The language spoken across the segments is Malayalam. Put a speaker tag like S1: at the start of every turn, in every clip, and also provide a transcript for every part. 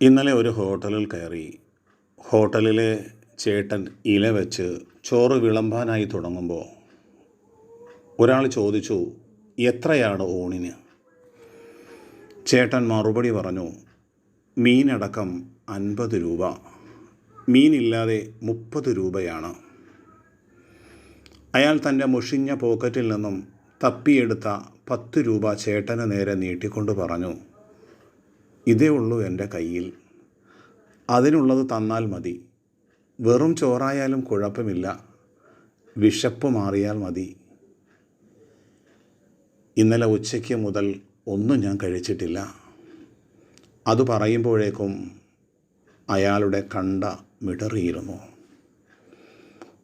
S1: ഇന്നലെ ഒരു ഹോട്ടലിൽ കയറി. ഹോട്ടലിലെ ചേട്ടൻ ഇല വെച്ച് ചോറ് വിളമ്പാനായി തുടങ്ങുമ്പോൾ ഒരാൾ ചോദിച്ചു എത്രയാണ് ഊണിന്? ചേട്ടൻ മറുപടി പറഞ്ഞു മീനടക്കം അൻപത് രൂപ. മീനില്ലാതെ മുപ്പത് രൂപയാണ്. അയാൾ തന്റെ മുഷിഞ്ഞ പോക്കറ്റിൽ നിന്നും തപ്പിയെടുത്ത പത്ത് രൂപ ചേട്ടന് നേരെ നീട്ടിക്കൊണ്ട് പറഞ്ഞു ഇതേ ഉള്ളൂ എന്റെ കയ്യിൽ. അതിനുള്ളത് തന്നാൽ മതി. വെറും ചോറായാലും കുഴപ്പമില്ല. വിശപ്പ് മാറിയാൽ മതി. ഇന്നലെ ഉച്ചയ്ക്ക് മുതൽ ഒന്നും ഞാൻ കഴിച്ചിട്ടില്ല. അത് പറയുമ്പോഴേക്കും അയാളുടെ കണ്ട മിടറിയിരുന്നു.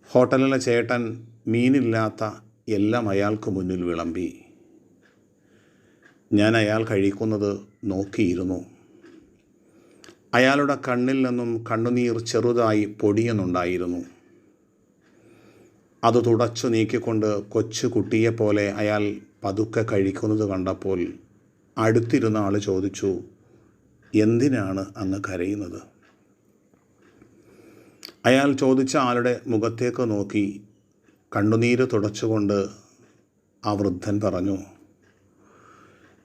S1: ഹോട്ടലിലെ ചേട്ടൻ മീനില്ലാത്ത എല്ലാം അയാൾക്ക് മുന്നിൽ വിളമ്പി. ഞാൻ അയാൾ കഴിക്കുന്നത് നോക്കിയിരുന്നു. അയാളുടെ കണ്ണിൽ നിന്നും കണ്ണുനീർ ചെറുതായി പൊടിയുന്നുണ്ടായിരുന്നു. അത് തുടച്ചു നീക്കിക്കൊണ്ട് കൊച്ചു കുട്ടിയെപ്പോലെ അയാൾ പതുക്കെ കഴിക്കുന്നത് കണ്ടപ്പോൾ അടുത്തിരുന്ന ആൾ ചോദിച്ചു എന്തിനാണ് അങ്ങ് കരയുന്നത്? അയാൾ ചോദിച്ച ആളുടെ മുഖത്തേക്ക് നോക്കി കണ്ണുനീര് തുടച്ചുകൊണ്ട് ആ വൃദ്ധൻ പറഞ്ഞു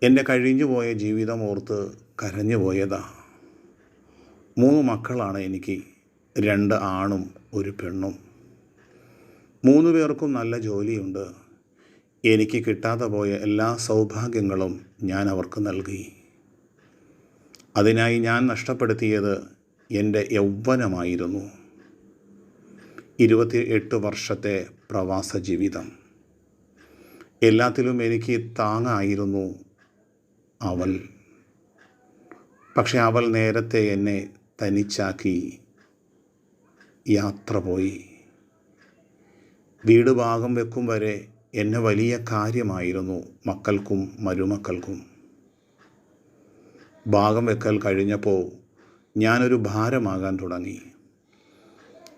S1: എന്റെ കഴിഞ്ഞു പോയ ജീവിതം ഓർത്ത് കരഞ്ഞു പോയതാ. മൂന്ന് മക്കളാണ് എനിക്ക് രണ്ട് ആണും ഒരു പെണ്ണും. മൂന്ന് പേർക്കും നല്ല ജോലിയുണ്ട്. എനിക്ക് കിട്ടാതെ പോയ എല്ലാ സൗഭാഗ്യങ്ങളും ഞാൻ അവർക്ക് നൽകി. അതിനായി ഞാൻ നഷ്ടപ്പെടുത്തിയത് എന്റെ യൗവനമായിരുന്നു. ഇരുപത്തി എട്ട് വർഷത്തെ പ്രവാസ ജീവിതം. എല്ലാത്തിലും എനിക്ക് താങ്ങായിരുന്നു അവൾ. പക്ഷെ അവൾ നേരത്തെ എന്നെ തനിച്ചാക്കി യാത്ര പോയി. വീട് ഭാഗം വെക്കും വരെ എന്നെ വലിയ കാര്യമായിരുന്നു മക്കൾക്കും മരുമക്കൾക്കും. ഭാഗം വെക്കൽ കഴിഞ്ഞപ്പോൾ ഞാനൊരു ഭാരമാകാൻ തുടങ്ങി.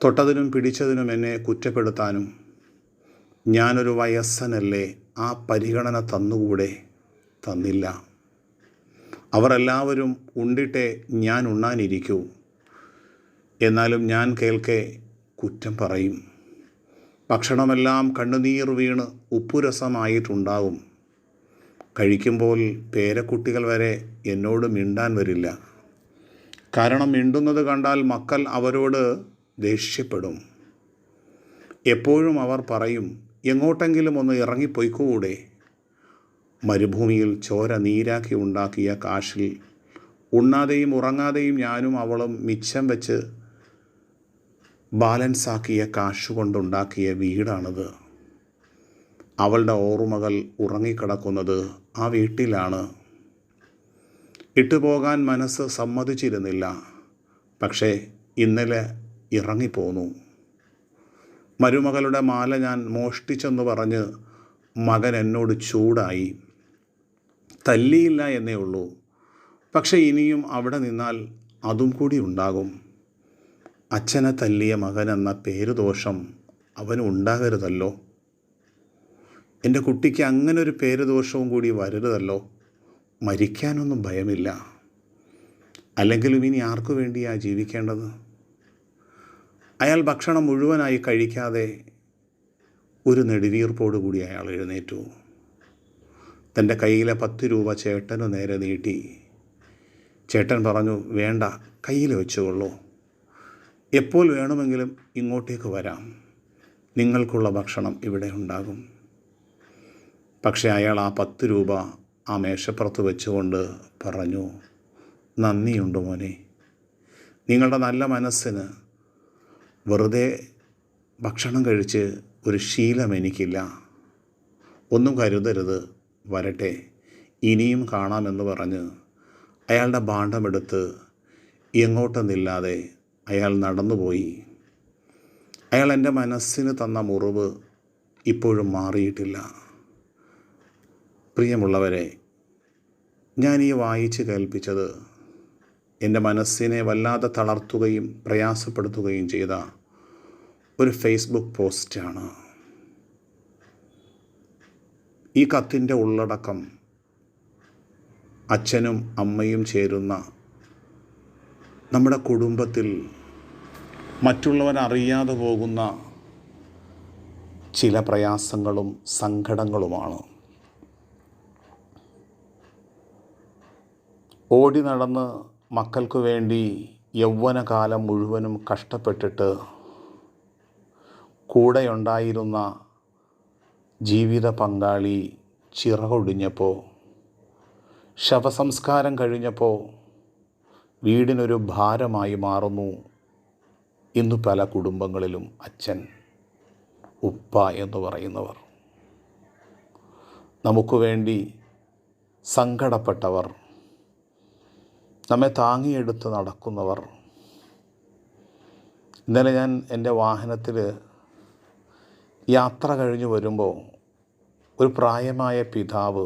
S1: തൊട്ടതിനും പിടിച്ചതിനും എന്നെ കുറ്റപ്പെടുത്താനും ഞാനൊരു വയസ്സനല്ലേ ആ പരിഗണന തന്നുകൂടെ? തന്നില്ല. അവർ എല്ലാവരും ഉണ്ടിട്ടേ ഞാൻ ഉണ്ണാനിരിക്കൂ. എന്നാലും ഞാൻ കേൾക്കെ കുറ്റം പറയും. ഭക്ഷണമെല്ലാം കണ്ണുനീർ വീണ് ഉപ്പുരസമായിട്ടുണ്ടാവും. കഴിക്കുമ്പോൾ പേരക്കുട്ടികൾ വരെ എന്നോട് മിണ്ടാൻ വരില്ല. കാരണം മിണ്ടുന്നത് കണ്ടാൽ മക്കൾ അവരോട് ദേഷ്യപ്പെടും. എപ്പോഴും അവർ പറയും എങ്ങോട്ടെങ്കിലും ഒന്ന് ഇറങ്ങിപ്പോയിക്കൂടെ? മരുഭൂമിയിൽ ചോര നീരാക്കി ഉണ്ടാക്കിയ കാഷിൽ. ഉണ്ണാതെയും ഉറങ്ങാതെയും ഞാനും അവളും മിച്ചം വെച്ച് ബാലൻസാക്കിയ കാശ് കൊണ്ടുണ്ടാക്കിയ വീടാണത്. അവളുടെ ഓർമ്മകൾ ഉറങ്ങിക്കിടക്കുന്നത് ആ വീട്ടിലാണ്. ഇട്ടുപോകാൻ മനസ്സ് സമ്മതിച്ചിരുന്നില്ല. പക്ഷേ ഇന്നലെ ഇറങ്ങിപ്പോന്നു. മരുമകളുടെ മാല ഞാൻ മോഷ്ടിച്ചെന്ന് പറഞ്ഞ് മകൻ എന്നോട് ചൂടായി. തല്ലിയില്ല എന്നേ ഉള്ളൂ. പക്ഷേ ഇനിയും അവിടെ നിന്നാൽ അതും കൂടി ഉണ്ടാകും. അച്ഛനെ തല്ലിയ മകൻ എന്ന പേരുദോഷം അവന് ഉണ്ടാകരുതല്ലോ. എന്റെ കുട്ടിക്ക് അങ്ങനെ ഒരു പേരുദോഷവും കൂടി വരരുതല്ലോ. മരിക്കാനൊന്നും ഭയമില്ല. അല്ലെങ്കിലും ഇനി ആർക്കു വേണ്ടിയാണ് ജീവിക്കേണ്ടത്? അയാൾ ഭക്ഷണം മുഴുവനായി കഴിക്കാതെ ഒരു നെടുവീർപ്പോടുകൂടി അയാൾ എഴുന്നേറ്റു. തന്റെ കയ്യിലെ പത്ത് രൂപ ചേട്ടന് നേരെ നീട്ടി. ചേട്ടൻ പറഞ്ഞു വേണ്ട കയ്യിൽ വെച്ചുകൊള്ളൂ. എപ്പോൾ വേണമെങ്കിലും ഇങ്ങോട്ടേക്ക് വരാം. നിങ്ങൾക്കുള്ള ഭക്ഷണം ഇവിടെ ഉണ്ടാകും. പക്ഷേ അയാൾ ആ പത്ത് രൂപ ആ മേശപ്പുറത്ത് വെച്ചുകൊണ്ട് പറഞ്ഞു നന്ദിയുണ്ട് മോനെ. നിങ്ങളുടെ നല്ല മനസ്സിന് വെറുതെ ഭക്ഷണം കഴിച്ച് ഒരു ശീലം എനിക്കില്ല. ഒന്നും കരുതരുത്. വരട്ടെ ഇനിയും കാണാമെന്ന് പറഞ്ഞ് അയാളുടെ ഭാണ്ഡമെടുത്ത് എങ്ങോട്ടെന്നില്ലാതെ അയാൾ നടന്നുപോയി. അയാൾ എന്റെ മനസ്സിന് തന്ന മുറിവ് ഇപ്പോഴും മാറിയിട്ടില്ല. പ്രിയമുള്ളവരെ ഞാൻ ഈ വായിച്ച് കേൾപ്പിച്ചത് എന്റെ മനസ്സിനെ വല്ലാതെ തളർത്തുകയും പ്രയാസപ്പെടുത്തുകയും ചെയ്ത ഒരു ഫേസ്ബുക്ക് പോസ്റ്റാണ്. ഈ കത്തിന്റെ ഉള്ളടക്കം അച്ഛനും അമ്മയും ചേരുന്ന നമ്മുടെ കുടുംബത്തിൽ മറ്റുള്ളവൻ അറിയാതെ പോകുന്ന ചില പ്രയാസങ്ങളും സങ്കടങ്ങളുമാണ്. ഓടി നടന്ന് മക്കൾക്ക് വേണ്ടി യൗവനകാലം മുഴുവനും കഷ്ടപ്പെട്ടിട്ട് കൂടെയുണ്ടായിരുന്ന ജീവിത പങ്കാളി ചിറകൊടിഞ്ഞപ്പോൾ ശവസംസ്കാരം കഴിഞ്ഞപ്പോൾ വീടിനൊരു ഭാരമായി മാറുന്നു ഇന്ന് പല കുടുംബങ്ങളിലും അച്ഛൻ ഉപ്പ എന്ന് പറയുന്നവർ. നമുക്ക് വേണ്ടി സങ്കടപ്പെട്ടവർ നമ്മെ താങ്ങിയെടുത്ത് നടക്കുന്നവർ. ഇന്നലെ ഞാൻ എന്റെ വാഹനത്തിൽ യാത്ര കഴിഞ്ഞ് വരുമ്പോൾ ഒരു പ്രായമായ പിതാവ്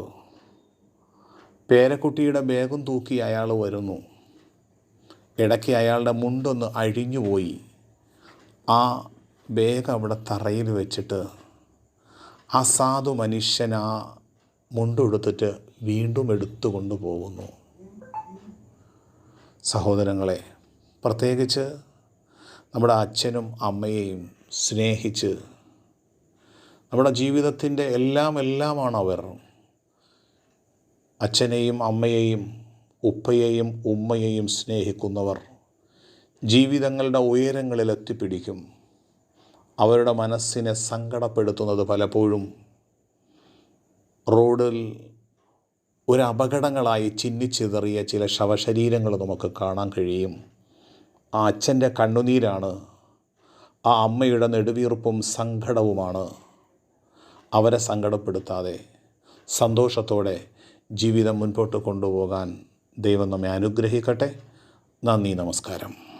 S1: പേരക്കുട്ടിയുടെ ബാഗും തൂക്കി അയാൾ വരുന്നു. ഇടയ്ക്ക് അയാളുടെ മുണ്ടൊന്ന് അഴിഞ്ഞുപോയി ആ ബാഗ് അവിടെ തറയിൽ വെച്ചിട്ട് ആ സാധു മനുഷ്യൻ ആ മുണ്ടെടുത്തിട്ട് വീണ്ടും എടുത്തു കൊണ്ടുപോകുന്നു സഹോദരങ്ങളെ പ്രത്യേകിച്ച് നമ്മുടെ അച്ഛനും അമ്മയെയും സ്നേഹിച്ച് നമ്മുടെ ജീവിതത്തിന്റെ എല്ലാം എല്ലാമാണ് അവർ. അച്ഛനെയും അമ്മയെയും ഉപ്പയെയും ഉമ്മയെയും സ്നേഹിക്കുന്നവർ ജീവിതങ്ങളുടെ ഉയരങ്ങളിൽ എത്തിപ്പിടിക്കും. അവരുടെ മനസ്സിനെ സങ്കടപ്പെടുത്തുന്നത് പലപ്പോഴും റോഡിൽ ഒരു അപകടങ്ങളായി ചിന്നിച്ചിതറിയ ചില ശവശരീരങ്ങൾ നമുക്ക് കാണാൻ കഴിയും. ആ അച്ഛന്റെ കണ്ണുനീരാണ് ആ അമ്മയുടെ നെടുവീർപ്പും സങ്കടവുമാണ്. അവരെ സങ്കടപ്പെടുത്താതെ സന്തോഷത്തോടെ ജീവിതം മുൻപോട്ട് കൊണ്ടുപോകാൻ ദൈവം നമ്മെ അനുഗ്രഹിക്കട്ടെ. നന്ദി നമസ്കാരം.